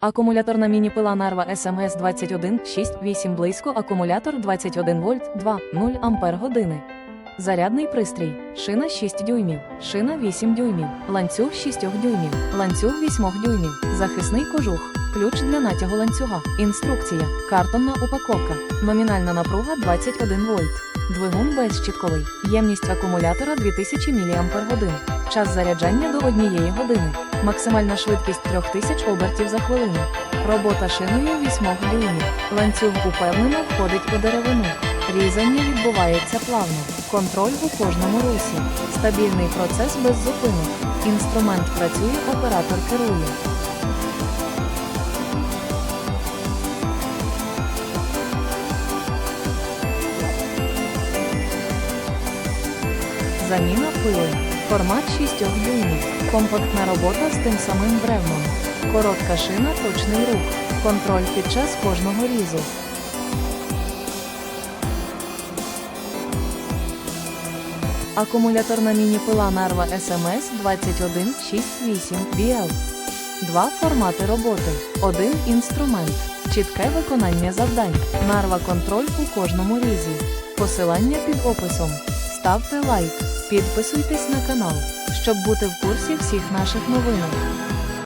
Акумуляторна міні-пила Narva SMS 2168 близько акумулятор 21 вольт 2 0 ампер години. Зарядний пристрій, шина 6 дюймів, шина 8 дюймів, ланцюг 6 дюймів, ланцюг 8 дюймів, захисний кожух, ключ для натягу ланцюга, інструкція, картонна упаковка, номінальна напруга 21 вольт, двигун безщітковий, ємність акумулятора 2000 мАч, час заряджання до 1 години, максимальна швидкість 3000 обертів за хвилину, робота шиною 8 дюймів, ланцюг упевнено входить у деревину. Різання відбувається плавно, контроль у кожному русі, стабільний процес без зупинок. Інструмент працює, оператор керує. Заміна пили. Формат 6 дюймів. Компактна робота з тим самим бревном. Коротка шина, точний рух. Контроль під час кожного різу. Акумуляторна міні-пила Narva SMS 2168 BL. Два формати роботи. Один інструмент. Чітке виконання завдань. Нарва контроль у кожному різі. Посилання під описом. Ставте лайк. Підписуйтесь на канал, щоб бути в курсі всіх наших новинок.